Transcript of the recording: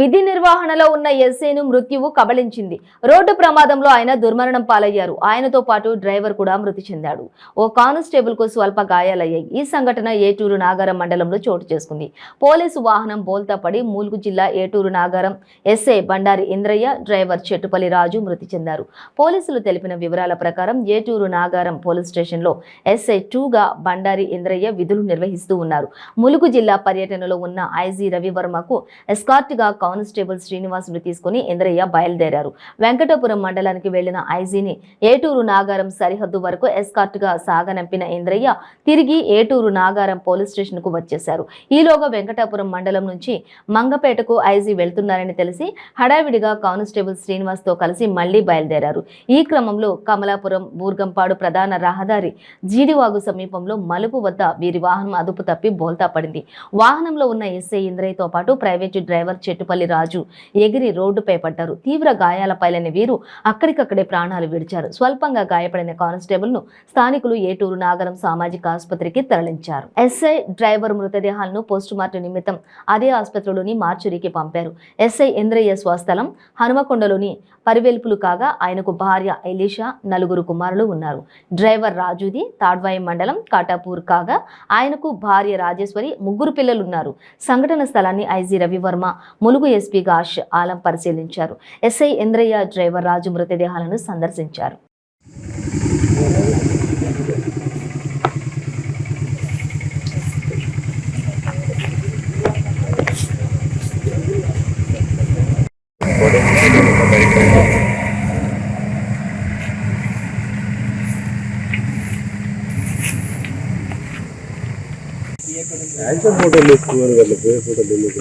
విధి నిర్వహణలో ఉన్న ఎస్ఐను మృత్యువు కబళించింది. రోడ్డు ప్రమాదంలో ఆయన దుర్మరణం పాలయ్యారు. ఆయనతో పాటు డ్రైవర్ కూడా మృతి చెందాడు. ఓ కానిస్టేబుల్కు స్వల్ప గాయాలయ్యాయి. ఈ సంఘటన ఏటూరు నాగారం మండలంలో చోటు చేసుకుంది. పోలీసు వాహనం బోల్తా పడి మూలుగు జిల్లా ఏటూరు నాగారం ఎస్ఐ బండారి ఇంద్రయ్య డ్రైవర్ చెట్టుపల్లి రాజు మృతి చెందారు. పోలీసులు తెలిపిన వివరాల ప్రకారం ఏటూరు నాగారం పోలీస్ స్టేషన్లో ఎస్ఐ టూగా బండారి ఇంద్రయ్య విధులు నిర్వహిస్తూ ఉన్నారు. ములుగు జిల్లా పర్యటనలో ఉన్న ఐజీ రవివర్మకు ఎస్కార్ట్గా కానిస్టేబుల్ శ్రీనివాసులు తీసుకుని ఇంద్రయ్య బయలుదేరారు. వెంకటపురం మండలానికి వెళ్ళిన ఐజీని ఏటూరు నాగారం సరిహద్దు వరకు ఎస్కార్ట్గా సాగనంపిన ఇంద్రయ్య తిరిగి ఏటూరు నాగారం పోలీస్ స్టేషన్కు వచ్చేశారు. ఈలోగా వెంకటాపురం మండలం నుంచి మంగపేటకు ఐజీ వెళ్తున్నారని తెలిసి హడావిడిగా కానిస్టేబుల్ శ్రీనివాస్తో కలిసి మళ్ళీ బయలుదేరారు. ఈ క్రమంలో కమలాపురం బూర్గంపాడు ప్రధాన రహదారి జీడివాగు సమీపంలో మలుపు వద్ద వీరి వాహనం అదుపు తప్పి బోల్తా పడింది. వాహనంలో ఉన్న ఎస్ఐ ఇంద్రయ్యతో పాటు ప్రైవేటు డ్రైవర్ చెట్టుపల్లి రాజు ఎగిరి రోడ్డుపై పడ్డారు. తీవ్ర గాయాల పైలని వీరు అక్కడికక్కడే ప్రాణాలు విడిచారు. స్వల్పంగా గాయపడిన కానిస్టేబుల్ను స్థానికులు ఏటూరు నాగరం సామాజిక ఆసుపత్రికి తరలించారు. ఎస్ఐ డ్రైవర్ మృతదేహాలను పోస్టుమార్టం నిమిత్తం అదే ఆసుపత్రిలోని మార్చురికి పంపారు. ఎస్ఐ ఇంద్రయ్య స్వస్థలం హనుమకొండలోని పరివెల్పులు కాగా ఆయనకు భార్య ఎలీషా నలుగురు కుమారులు ఉన్నారు. డ్రైవర్ రాజుది తాడ్వాయి మండలం కాటాపూర్ కాగా ఆయనకు భార్య రాజేశ్వరి ముగ్గురు పిల్లలున్నారు. సంఘటన స్థలాన్ని ఐజీ రవివర్మ ములుగు ఎస్పీగా ఆష్ ఆలం పరిశీలించారు. ఎస్ఐ ఇంద్రయ్య డ్రైవర్ రాజు మృతదేహాలను సందర్శించారు. యాక్షన్ ఫోటోలు తీసుకున్నారు వాళ్ళు పోయే ఫోటోలు ఎందుకు?